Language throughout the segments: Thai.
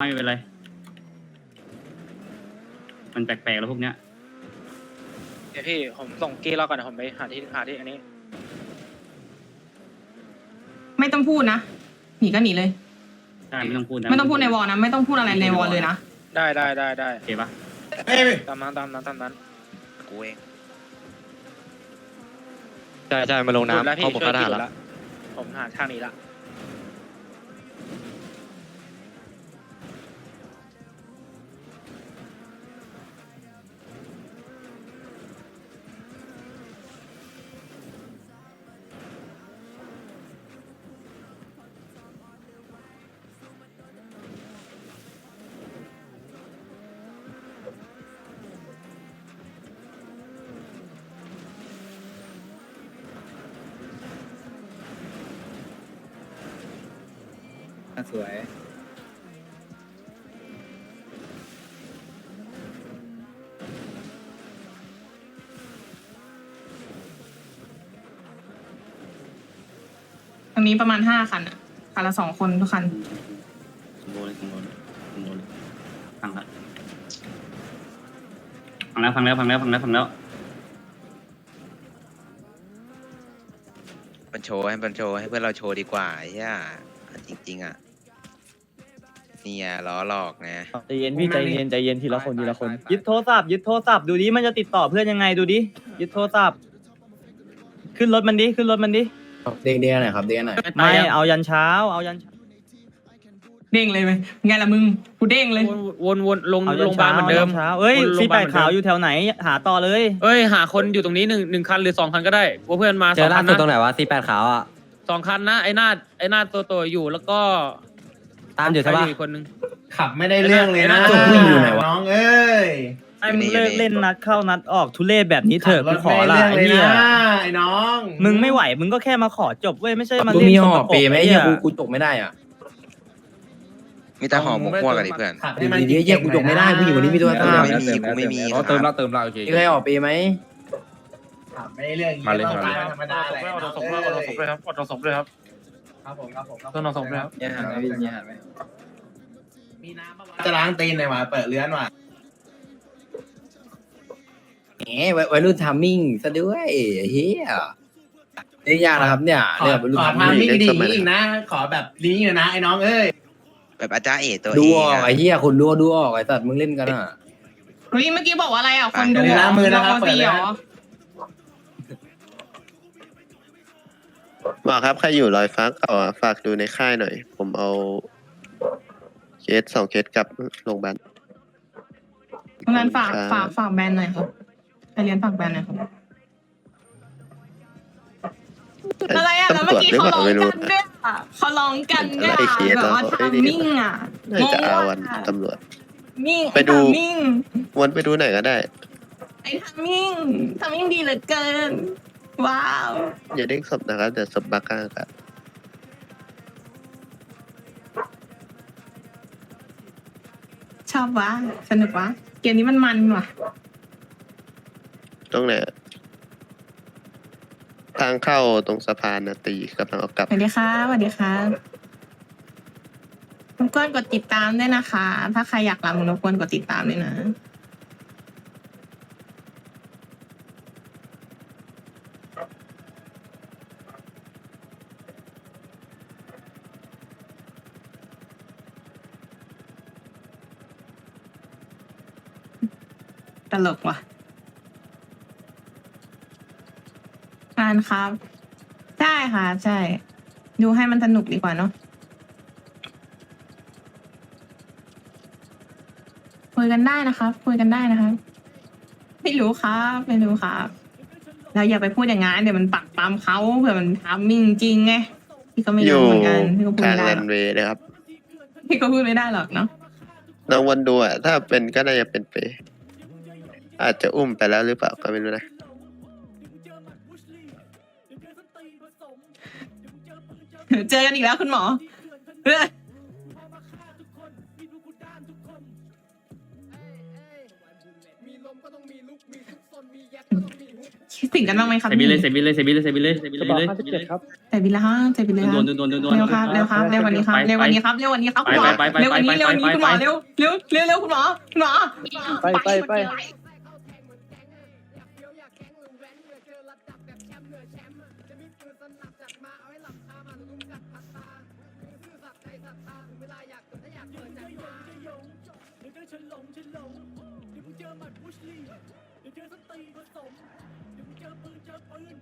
ไม่เป็นไร มันแปลกๆแล้วพวกเนี้ย เดี๋ยวพี่ผมส่งกี้เราก่อนเดี๋ยวผมไปหาที่หาที่อันนี้ ไม่ต้องพูดนะ หนีก็หนีเลย ใช่ ไม่ต้องพูดนะไม่ต้องพูดในวอลนะ ไม่ต้องพูดอะไรในวอลเลยนะ ได้ได้ได้ได้โอเคปะตามนั้นตามนั้นตามนั้น กูเองใช่ใช่มาลงหยุดแล้วน้ำพี่เข้าบุกช่วยทพี่หารหยุดแล้วละผมหาทางนี้ละ สวย ตรงนี้ประมาณห้าคันอะคันละสองคนทุกคันสมบูรณ์เลยสมบูรณ์เลยสมบูรณ์เลยฟังละฟังแล้วฟังแล้วฟังแล้วฟังแล้วฟังแล้วมันโชว์ให้มันโชว์ให้เพื่อนเราโชว์ดีกว่าไอ้เหี้ยจริง ๆ อะ เนี่ยล้อหลอกไงใจเย็นพี่ใจเย็นใจเย็นทีละคนทีละคน ยึดโทรศัพท์ยึดโทรศัพท์ดูดิมันจะติดต่อเพื่อนยังไงดูดิยึดโทรศัพท์ขึ้นรถมันดิขึ้นรถมันดิเด้งเด้งหน่อยครับเด้งหน่อยไม่เอายันเช้า เอายันเช้าเด้งเลยไหมไงล่ะมึงกูเด้งเลยวนวนลงเอายัโรงพยาบาลเหมือนเดิมช้าเอ้ยวนโรงสีพยาแปบาลดเหมือนเดิมขาวอยู่แถวไหน หาต่อเลยเอ้ยหาคนอยู่ตรงนี้หนึ่งหนึ่งคันหรือสองคันก็ได้ว่าเพื่อนมาเจสอองล่าคันสุดตรงนะไหนวะซีแปดขาวอะสองคันนะไอ้หน้าไอ้หน้าตัวตัวอยู่แล้วก็ ตามอยู่ใช่ปะใครอีกคนนึง ขับไม่ได้เรื่องเลยนะไอ้นั่นผู้หญิงอยู่ไหนวะ น้องเอ้ยไอ้มึงเลิกเล่นนัดเข้านัดออกทุเรศแบบนี้เถอะขักูบรถขอไม่ละได้ไอ้เรื่องเลยเหี้ยนะไอ้น้องมึงไม่ไหวมึงก็แค่มาขอจบเว้ยไม่ใช่มากูเล่นมีสห่อกปรกเปย์ไหมอ้เฮีเหี้ยยกูกูจกไม่ได้อะมีแต่ห่อหมกมั่วกันดิเพื่อน ขับดีให้มันดีเฮียกูจกไม่ได้ผู้หญิงคนนี้มีโทรศัพท์ไม่มีกูไม่มีอ๋อเติมแล้วเติมแล้วโอเค มีใครออกเปย์ไหมขับไม่ได้เรื่องมาเลยต้องมาเลย ธรรมดาแหละอดศพด้วยอดศพด้วยครับอดศพด้วยครับ ครับผมครับผมต้องเอาศพด้วยครับเนี่ยหันไหมพี่เนี่ยหันไหมมีน้ำปะวะจะล้างตีนหน่อยว่ะเปิดเลื้อนว่ะแหมวัยวัยรุ่นทามมิ่งซะด้วยเฮียนี่ยากนะครับเนี่ยขอเนี่ยวัยรุ่นขอทามทำมิ่งนี่ดีอีกนะ ขอแบบนี้อยู่นะไอ้น้องเอ้ยแบบอาจารย์เอตัวดูเองออกอะไอ้เฮียคนดูดูออกไอ้สัตว์มึงเล่นกันอะ เฮ้ยเมื่อกี้บอกว่าอะไรอะคนดูเดี๋ยวล้างมือนะครับรเปิดฟเลยเหรน หมอครับใครอยู่รอยฟ้าเก่าอะฝากดูในค่ายหน่อย ผมเอาเคสสองเคสกลับโรงพยาบาล เพราะฉะนั้นฝากครับ ฝากฝากแบรนด์หน่อยครับไปเรียนฝากแบรนด์หน่อยครับอะไรอะแล้วเมื่อกี้เขาร้องกันด้วยอะเขาร้องกันด้วยไอ้อะเคสแบบว่าเหรอทำมิ่งอะน่าจะงงอาวันอะตำรวจ มิ่งไปดู ทำมิ่ง วนไปดูไหนอยก็ได้ ไอ้ทำมิ่งทำมิ่งดีเหลือเกิน ว้าว อย่าเด้งศพนะครับเดี๋ยวศพบักกาครับชอบวะสนุกวะเกมนี้มันมันว่ะ ตรงไหนอะทางเข้าตรงสะพานนะตีกำลังเอากลับ สวัสดีค่ะสวัสดีค่ะรบกวนกดติดตามด้วยนะคะ ถ้าใครอยากรับรบกวนกดติดตามด้วยนะ ตลกว่ะงานครับ ใช่ค่ะ ใช่ ดูให้มันสนุกดีกว่าเนาะคุยกันได้นะครับคุยกันได้นะครับ ไม่รู้ครับ ไม่รู้ครับ เราอย่าไปพูดอย่างงั้นเดี๋ยวมันปักปามเขาเผื่อมันทำมิ่งจริงไงพี่ก็ไม่อรู้ยู่เหมือนกันพี่ก็พูดทางไม่ได้แลหรอนกเวย์เลยครับพี่ก็พูดไม่ได้หรอกเนาะน้องวันดูอะถ้าเป็นก็น่าจะเป็นเปย์อาจจะอุ้มไปแล้วหรือเปล่าก็ไม่รู้นะ เจอกันอีกแล้วคุณหมอเฮ้ย คิดถึงกันบ้างไหมครับเซบิเลยเซบิเลยเซบิเลยเซบิเลยเซบิเลยเซบิเลยแต่บิลละฮะแต่บิลละโดฮะนโดนโดนโดนโดน เร็วครับเร็วครับเร็วกวันนี้ครับเร็วกวันนี้ครับเร็วกวันนี้ครับคุณหมอไปไปไปเร็วกวันนี้ไปเร็วกวันนี้ไปคุณหมอไป เร็วเร็วเร็วเร็วคุณหมอคุณหมอไปไปไปหนูตี ดี๋ยวมึงเจอปืนเจอปืน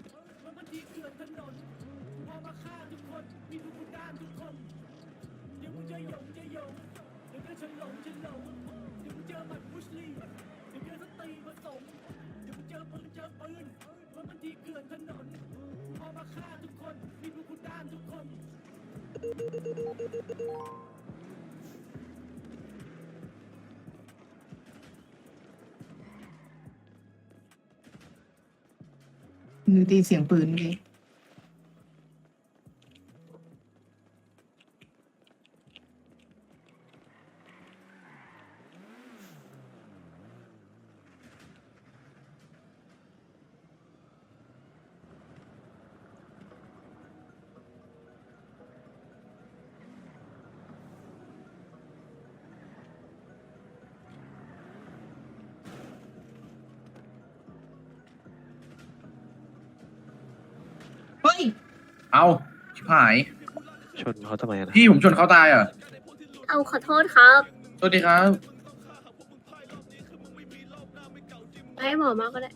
มันมันดีเกลื่อนถนนพอมาฆ่าทุกคนมีทุกด้านทุกคน เดี๋ยวมึงจะหยงจะหยงเดี๋ยวก็ฉลองฉลองเดี๋ยวมึงเจอหมัดมุชลีเดี๋ยวเจอสตีมาสมเดี๋ยวมึงเจอปืนเจอปืนมันมันดีเกลื่อนถนนพอมาฆ่าทุกคนมีทุกด้านทุกคน มือตีเสียงปืนเว้ ย เอาชิบหาย ชนเขาทำไมนะพี่ผมชนเขาตายเหรอะเอาขอโทษครับสวัสดีครับให้หมอมาก็ได้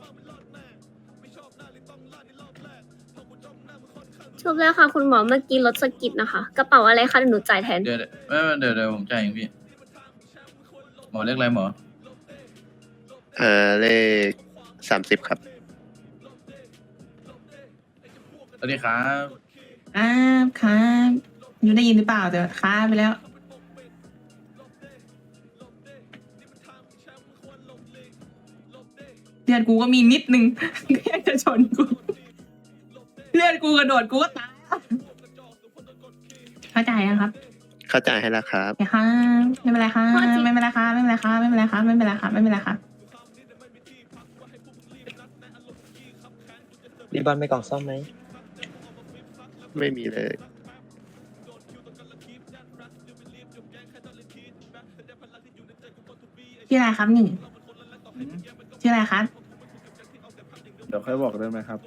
ชุบเลยค่ะ คุณหมอเมื่อกี้รถสะกิดนะคะ กระเป๋าอะไรคะเดี๋ยวหนูจ่ายแทน เดี๋ยวเดี๋ยวไม่ไม่เดี๋ยวเดี๋ยวผมจ่ายเองพี่ หมอเรียกอะไรหมอ เอ่อเลขสามสิบครับ สวัสดีครับอ่าครับยูได้ยินหรือเปล่าแต่ค้าไปแล้ว เลือดกูก็มีนิดนึงแค่จะชนกู เลือดกูกระโดดกูก็ตายอะเข้าใจนะครับเข้าใจให้แล้วครับโอเคครับไม่เป็นไรครับโทษทีไม่เป็นไรครับไม่เป็นไรครับไม่เป็นไรครับไม่เป็นไรครับไม่เป็นไรครับรีบอลไม่กล่องซ่อมไหม ไม่มีเลย ชื่ออะไรครับหนึ่งชื่ออะไรครับ เดี๋ยวค่อยบอกได้ไหมครับ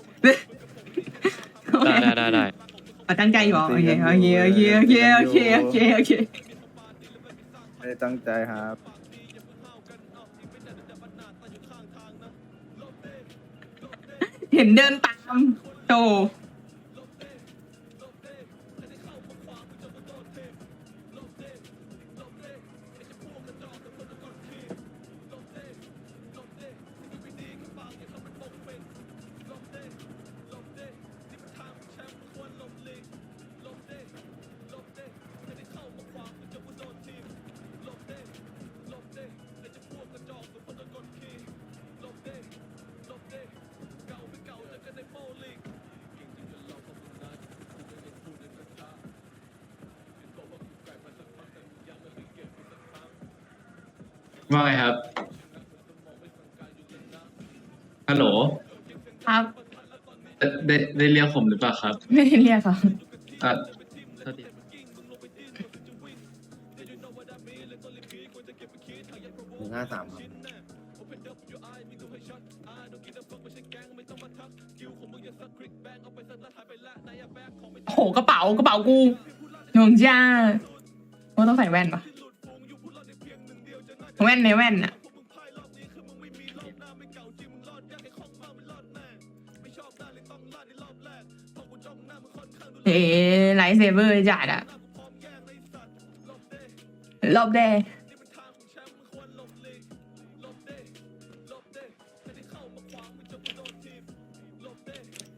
ได้ได้ได้ได้อ๋อตั้งใจอยู่เหรอโอเคโอเคโอเคโอเคโอเคโอเคโอเคไม่ได้ตั้งใจครับ เห็นเดินตามโต ว่าไงครับ ฮัลโหล ครับได้ได้เรียกผมหรือเปล่าครับไม่ได้เรียกครับอะโทษทีหนึ่งห้าสามครับโอ้โหกระเป๋ากระเป๋ากูยงจ้าว่าต้องใส่แว่นปะ แว่นในแว่นอะเอ๊ไลท์เซเบอร์จัดอะรอบแด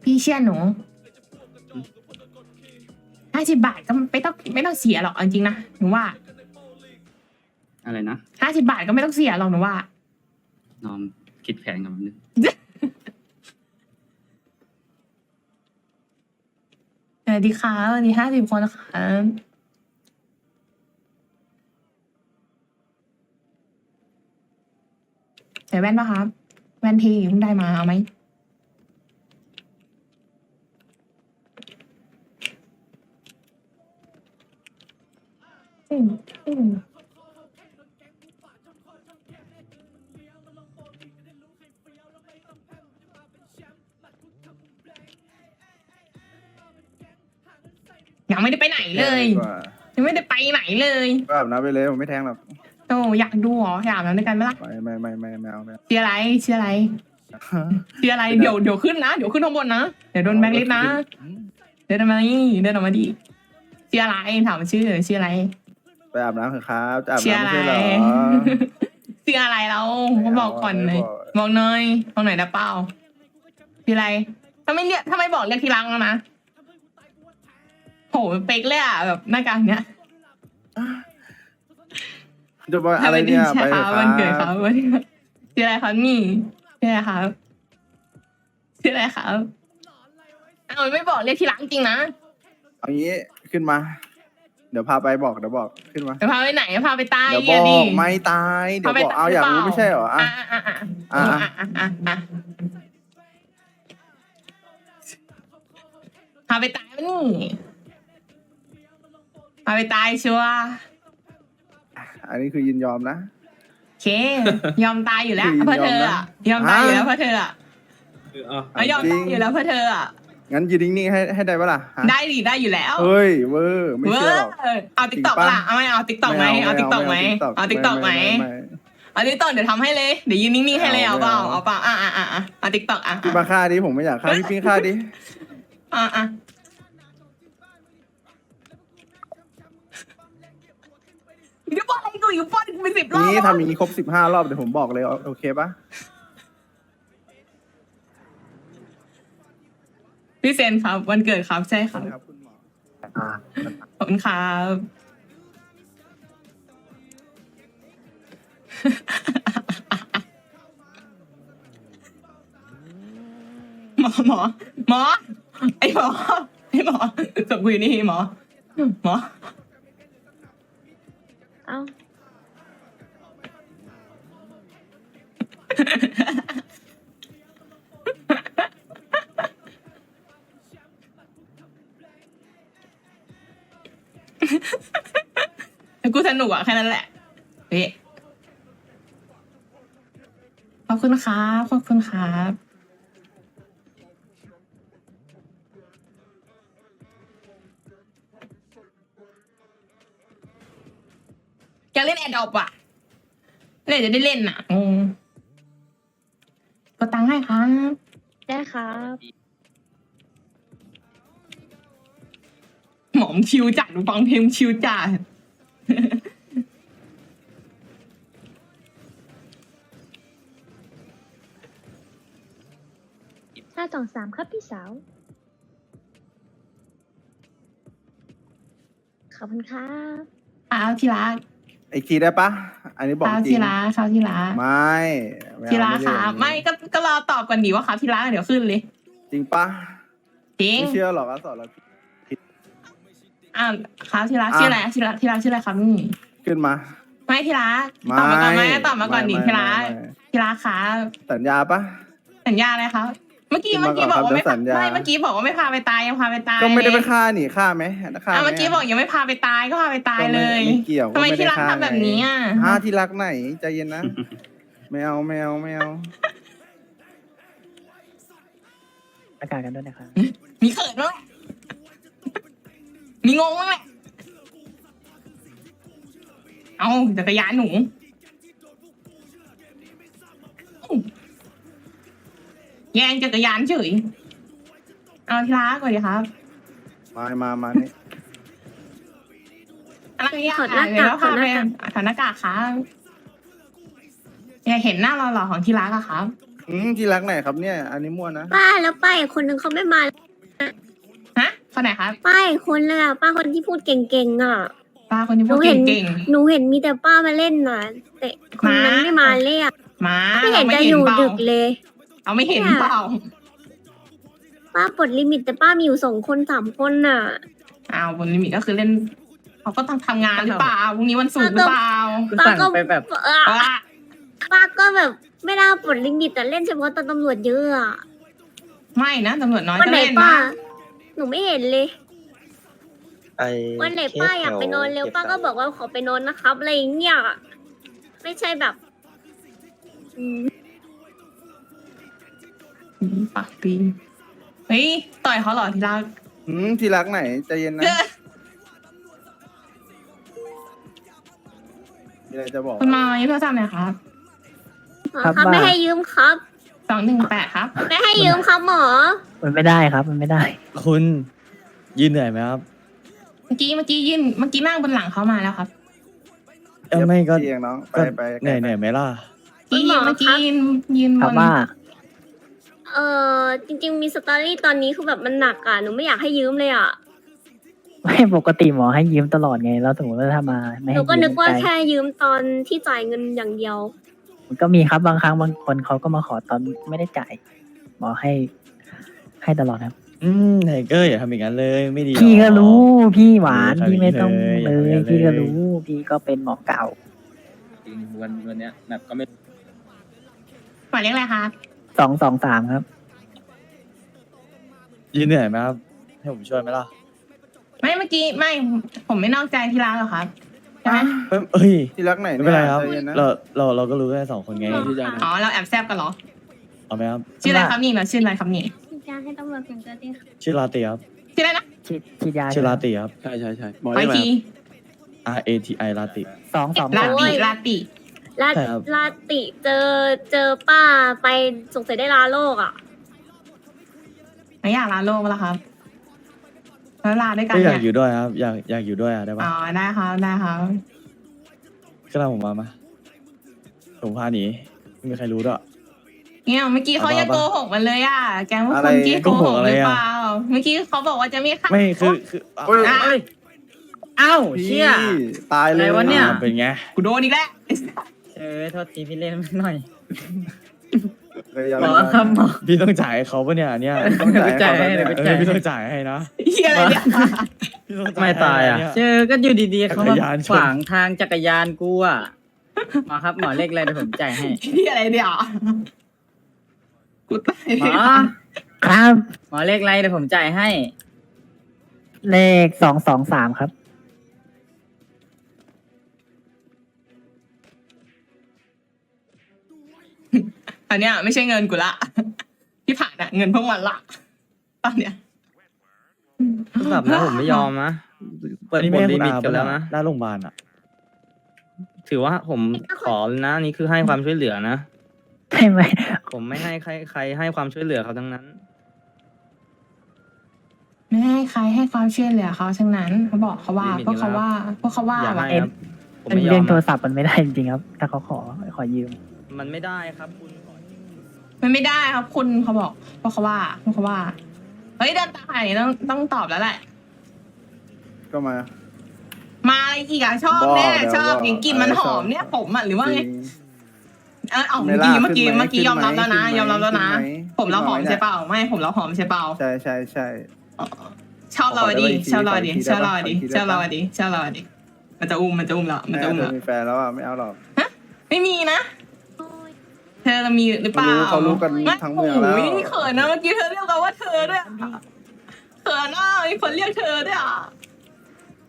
พี่เชื่อหนูห้าสิบบาทก็ไม่ต้องไม่ต้องเสียหรอกจริงๆนะหนูว่า อะไรนะห้าสิบาทก็ไม่ต้องเสียหรอกหนูว่า นองคิดแผนกับมันนึงสวัสดีค่ะวันนี้ห้าสิบคนค่ะใส่แว่นปะครับ แว่นทีเพิ่งได้มาเอาไหมอืมอืม ยังไม่ได้ไปไหนเลยยังไม่ได้ไปไหนเลยก็อาบน้ำไปเลยผมไม่แทงหรอกโอ้อยากดูเหรออยากแล้วด้วยกันไหมล่ะไม่ไม่ไม่ไม่ไม่เอาไม่เอา เชียร์อะไรเชียร์อะไรเชียร์อะไรเดี๋ยวเดี๋ยวขึ้นนะเดี๋ยวขึ้นข้างบนนะเดี๋ยวโดนแบงค์ลิสต์นะ เดินออกมานี่เดินออกมาดิเชียร์อะไรถามชื่อชื่ออะไร ไปอาบน้ำเถอะครับจะอาบเชียร์น้ำอะไม่ไร ใช่เหรอชื่ออะไรเราไม่เอาบอกก่อนเลยไม่บอก บอกหน่อยบอกหน่อยนะเปล่าชื่ออะไรถ้าไม่เนี่ยถ้าไม่บอกเรียกทีหลังแล้วนะ โหเป๊กเลยอะแบบหน้ากากเนี้ยจะบอกอะไรเนี่ยใช่ไปคเถรัอะบควันเกิดครัรับบวันเกิดชื่ออะไรครับนี่ชื่ออะไรครับชื่ออะไรครับอ้าวไม่บอกเรียกทีหลังจริงนะเอางี้ขึ้นมา เดี๋ยวพาไปบอกเดี๋ยวบอกขึ้นมาจะพาไปไหนพาไปใต้เดี๋ยวบเหี้ยอดิกไม่ตายเดี๋ยวพาไปบอกเอาอยากรู้หรือเปล่าไม่ใช่เหรออะอะอะอะอะอะอะอะอะพาไปตายปะนี่ พาไปตายชัวร์อันนี้คือยินยอมนะ โอเค ยอมตายอยู่แล้วคือเพื่อเธออะยอมตายอยู่แล้วฮะเพื่อเธออะคือเอาเอายอมตายอยู่แล้วเพื่อเธออะงั้นยืนนิ่งๆให้ให้ได้ปะล่ะฮะได้ดิได้อยู่แล้ว เฮ้ยเวอร์ไม่เว้เชื่อหรอกยเอาติ๊กต็อกจริงปะล่ะเอาไหมเอาติ๊กต็อกไหมเอาติ๊กต็อกไหมเอาติ๊กต็อกไหมไม่เอาติ๊กต็อกเดี๋ยวทำให้เลยเดี๋ยวยืนนิ่งๆให้เลยไม่เอาเอาเปล่าไม่เอาเอาเปล่าอะอะอะอะเอาติ๊กต็อกอะพี่มาฆ่าดิผมไม่อยากฆ่าพี่ปิ้งฆ่าดิอะอะ เดี๋ยวบอกอะไรกูอยู่ป้อนกูไปสิบรอบนี้แล้วทำอย่างนี้ครบสิบห้ารอบเดี๋ยวผมบอกเลยโอเคปะพี่เซนครับวันเกิดครับใช่ครับครับคุณหมอขอบคุณครับหมอหมอหมอไอหมอไอหมอสกุยนี่หมอหมอ เอ้า กูสนุกอะแค่นั้นแหละเฮ้ขอบคุณครับ ขอบคุณครับ อยากเล่นแอดดอปอะเล่นจะได้เล่นน่ะงงก็ตังค์ให้ครับได้ครับ หมอมชิวจัดดูฟังเพลงชิวจัด ห้าสองสามครับพี่สาว ขอบคุณครับ อ้าวที่รัก ไอ้คีได้ปะอันนี้บอกข้าวจริที่งรักข้าวที่รักไม่ไม่ที่เอารักไม่ค่ะเล่นไม่ก็ก็รอตอบกันดีว่าครับที่รักเดี๋ยวขึ้นเลยจริงปะจริงไม่เชื่อหรอกก็สอนเราอ่าครับที่รักอะชื่ออะไรที่รักที่รักชื่ออะไรครับนี่ขึ้นมาไม่ที่รักไม่ตอบมาก่อนไหมตอบมาก่อนดิไไที่รักไม่ไม่ที่รักครับสัญญาปะสัญญาอะไรครับ เมื่อกี้ขึ้นเมื่มาอกี้ก่บอนอกว่าไม่ครับสัญญาไม่เมื่อกี้บอกว่าไม่พาไปตายยังพาไปตายก็ไม่ได้ไปเลยฆ่านี่ฆ่าไหมฆ่าอะไหมเมื่อกี้บอกยังไม่พาไปตายก็พาไปตายเลยไม่เกี่ยวทำไมก็ที่ด้รักฆ่าทำแบบนี้อะฆ่าที่รักไหนใจเย็นนะไม่เอาไม่เอาไม่เอาอากาศกันด้วยนะครับมีเขินบ้างแหละมีงงบ้างแหละเอาจักรยานหนู แย่งจักรยานเฉยเอาที่รักก่อนดีครับมามามานี่อะไรอะถอดหน้ากากเดี๋ยวเราพาไปถอดหน้ากาก ถอดหน้ากากครับอยากเห็นหน้าหล่อๆของที่รักอะครับอืมที่รักไหนครับเนี่ย อันนี้มั่วนะป้าแล้วป้าอีกคนนึงเขาไม่มาฮะคนไหนครับป้าอีกคนเลยอะป้าคนที่พูดเก่งๆอะ ป้าคนที่หพูนูดเห็นเก่ง หนูเห็นมีแต่ป้ามาเล่นน่ะแต่คนนั้นมา ไม่มาเรียกๆมาไม่เห็นราจะอยู่เปล่าดึกเลย เอาไม่เห็นเนี่ยเปล่าป้าปลดลิมิตแต่ป้ามีอยู่สองคนสามคนน่ะอ้าวบนลิมิตก็คือเล่นเขาก็ต้องทำงานหรือเปล่าพรุ่งนี้วันศุกร์หรือเปล่าป้าก็ไปแบบเออป้าป้าก็แบบไม่ได้ปลดลิมิตแต่เล่นเฉพาะตอนตำรวจเยอะอะไม่นะตำรวจน้อยวันก็ไหนเล่นป้า นะหนูไม่เห็นเลย ไอวันไหนป้าอยากไปนอนเร็วป้าก็บอกว่าขอไปนอนนะครับอะไรอย่างเงี้ยไม่ใช่แบบอืม ปากดีเฮ้ยต่อยเขาหรอทีรักอืมทีรักไหนใจเย็นนะมีอะไรจะบอกคุณมายืมโทรศัพท์หนครับครับไม่ให้ยืมครับ สองหนึ่งแปดครับ ไม่ให้ยืมครับหมอ มันไม่ได้ครับ มันไม่ได้ คุณยืนเหนื่อยไหมครับเมื่อกี้เมื่อกี้ยืนเมื่อกี้นั่งบนหลังเขามาแล้วครับเอ้ไม่ก็เไปไปเหนื่อยเหนื่อยไหมล่ะ เมื่อกี้ยืนเมอยืนบนบว่า เออจริง ๆ มีสตอรี่ตอนนี้คือแบบมันหนักอะหนูไม่อยากให้ยืมเลยอะไม่ปกติหมอให้ยืมตลอดไงแล้วสมมติว่าถ้ามาไม่หให้นูยืมก็นึกว่าใจแค่ยืมตอนที่จ่ายเงินอย่างเดียว มันก็มีครับบางครั้งบางคนเขาก็มาขอตอนไม่ได้จ่าย หมอให้ ให้ตลอดครับ อืมไทเกอร์อย่าทำอย่างนั้นเลยไม่ดีหรอ พี่ก็รู้พี่หวานเออพี่ไม่ต้องทำอเลย่างนี้ยเลยพี่ก็อย่าทำอย่างนี้เลยรู้ พี่ก็เป็นหมอเก่า จริงวันวันเนี้ยแบบก็ไม่ หมายเลขอะไรครับ สองสองสามครับยืนเหนื่อยไหมครับ ให้ผมช่วยไหมล่ะไม่เมื่อกี้ไม่ผมไม่นอกใจที่ร้านหรอกครับใช่ไหมเอ้ยเอ้ยที่รักไหนไม่เป็นไรครับ ใจเย็นนะ เราเราเราก็รู้แค่สองคนไงที่จะ อ๋อเราแอบแซบกันเหรอเอาไหมครับชื่ออะไรครับนี่เราชื่ออะไรครับนี่จะให้ตำรวจเพียงเจ้าที่ชื่อลาตีครับชื่ออะไรนะฉีดฉีดยาชื่อลาตีครับ ใช่ใช่ใช่หมอไปได้ไหมที R A T I ลาติสองสองลาสามติลาติ ลาใช่ครับ ลาติเจอเจอป้าไปสงสัยได้ลาโลกอะ ไม่อยากลาโลกแล้วครับแล้วลาด้วยกันก็อยากเนี่ยอยู่ด้วยครับ อยากอยากอยู่ด้วยอะได้ปะอ๋อได้ครับได้ครับก็ตามผมมามาผมพาหนีไม่มีใครรู้ด้วย เนี่ยเมื่อกี้เขายังโกหกมันเลยอะ แกงพวกอะไรคนกี้โกหกโกหกอะไรหรืออะเปล่าเมื่อกี้เขาบอกว่าจะไม่ฆ่า ไม่คือคือเอาเฮ้ยอะ เอ้าพี่ตายเลยอะไรวะเนี่ย อ่าเป็นไงกูโดนอีกแล้ว เออโทษทีพี่เล่นหน่อยเลยอย่าหมอเลยครับหมอ พี่ต้องจ่ายให้เขาปะเนี่ยเนี่ยต้องจ่ายให้เดี๋ยวเขาไปด้วยเออพี่ต้องจ่ายให้นะเฮียอะไรเนี่ยพี่ต้องจ่ไม่ตายอะ ให้นเนี่เจอก็อยู่ดีๆเขามาจักรยานชน ขวางทางจักรยานกูอะหมอครับหมอเลขอะไรเดี๋ยวผมจ่ายให้เฮียอะไรเนี่ยกูตายหมอครับ หมอเลขอะไรเดี๋ยวผมจ่ายให้ เลขสองสองสามครับ อันเนี้ยไม่ใช่เงินกูละ ที่ผ่านอะเงินพวกมันละตอนเนี้ยแบบนะผมไม่ยอมนะเปิดอันนี้บทแม่ลิคุณมิตอากันแล้วนะ หน้าโรงพยาบาลอะ ถือว่าผมขอนะอันนี่คือให้ความช่วยเหลือนะ ใช่ไหมผมไม่ให้ใครใครให้ความช่วยเหลือเขาทั้งนั้น ไม่ให้ใครให้ความช่วยเหลือเขาทั้งนั้นเขาบอกเขาว่าลิมิตพวกเขาอยู่แล้วว่าพวกเขาว่าอย่าว่ะให้ครับผมเป็นไม่ยอเรื่องมโทรนะศัพท์มันไม่ได้จริงๆครับ ถ้าเขาขอขอยืม มันไม่ได้ครับคุณมันไม่ได้ครับคุณเขาบอกพวกเขาว่าพวกเขาว่า เฮ้ยเดินตามผ่านนี่ต้องต้องตอบแล้วแหละ ก็มา มาอะไรอีกอะชอบบอกแน่เดี๋ยวชอบบอกอย่างกลิ่นมันเออหชออบมเนี่ยผมอะหรือว่าจไงริงเออเอาไม่เมื่อกี้ล่ะเมื่อกี้ขึ้นไหมเมื่อกี้ยอมรับแล้วนะขึ้นไหมยอมรับแล้วนะขึ้นไหมผมเราหอมขึ้นไหมใช่เปล่าไม่ผมเราหอมใช่เปล่าใช่ใช่ใช่อ๋อชอบเราอะดิขอได้ไหมชอบเราอะดิขออีกทีชอบเราอะดิได้ปะชอบเราอะดิชอบเราอะดิมันจะอุ้มมันจะอุ้มแล้วมันจะอุ้มแม่แล้วเธอมีแฟนแล้วอะไม่เอาหรอกไม่มีนะ เธอมีหรือเปล่าเขารู้เขารู้กันไม่ทั้งเมืองแล้วโยเขินนะเมื่อกี้เธอเรียกเราว่าเธอด้วยอะเขินอะมีคนเรียกเธอด้วยอะ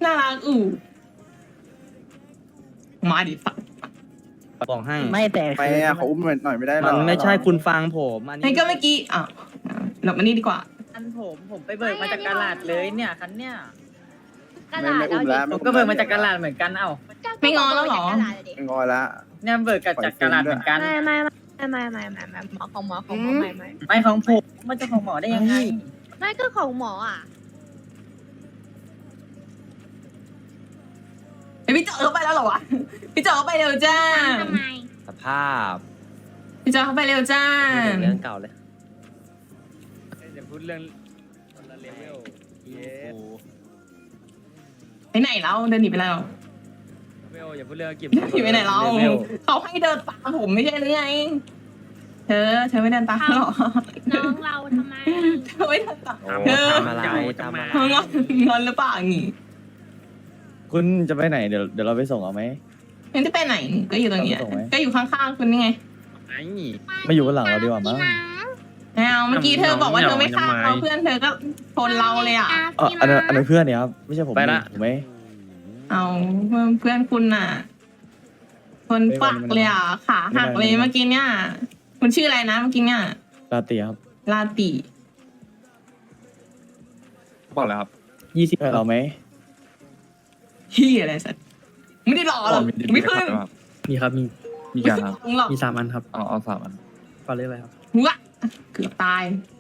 น่ารักอู่มาดิสักบอกให้ ไม่แต่ไปอะเขาอุ้มหน่อยไม่ได้หรมัอนไม่ใช่คุณฟังผมอันให้นี้ก็เมื่อกี้อะหลบมานี่ดีกว่า คันผมผมไปเบิกมาจากกาลาดเลยเนี่ยคันเนี่ยไม่ไม่อุ้มแล้วผมก็เบิกมาจากกาลาดเหมือนกันเอ้าไม่งอแล้วเหรอ ไม่งอละเนี่ยเบิกกับจากกาลาดเหมือนกันไม่ไม่ไม่ ไม่ไม่ไม่ไม่หมอของหมอของหมอไม่ไม่ไม่ของผมมันจะของหมอได้ยังไงไม่ก็ของหมออะเฮ้ยพี่เจอเขาไปแล้วเหรอวะ พี่เจอเขาไปเร็วจ้า ทำไม สภาพพี่เจอเขาไปเร็วจ้า เรื่องเก่าเลยอย่าพูดเรื่องคนละเลเวลไปไหนแล้วเดินหนีไปแล้วเวล อย่าพูดเรื่องเก็บหนีไปไหนแล้วเขาให้เดินตามผมไม่ใช่หรือไง เธอเธอไม่เดินตามหรอน้องเราทำไมเธอไม่เดินตามโอ้ทำอะไรทำอะไรเธองอนงอนหรือเปล่าอย่างงี้คุณจะไปไหนเดี๋ยวเดี๋ยวเราไปส่งเอาไหมยังจะไปไหนก็อยู่ตรงเนี้ยเอาไปส่งไหมก็อยู่ข้างๆคุณนี่ไงไอ้ไม่อยู่บนหลังเราดีกว่ามั้งแเอาเมื่อกี้เธอบอกว่าเธอไม่ฆ่าทำไมเขาเพื่อนเธอก็ชนเราเลยอะเอออันนั้นอันนั้นเพื่อนเนี่ยครับไม่ใช่ผมไปละถูกไหม เอาเพื่อนเพื่อนคุณน่ะชนปักเลยอะขาหักเลยเมื่อกี้เนี่ย คุณชื่ออะไรนะเมื่อกี้เนี่ยลาเตียครับลาติบอกแล้วครับยี่สิบเพื่อนเราไหมที่อะไรสัตว์ไม่ได้หล่อหรอกไม่ขึ้นมีครับมีไม่ขึ้นหรอกมีสามอันครับ เอาเอาสามอันก่อนเลยไปครับหัวเกือบตายค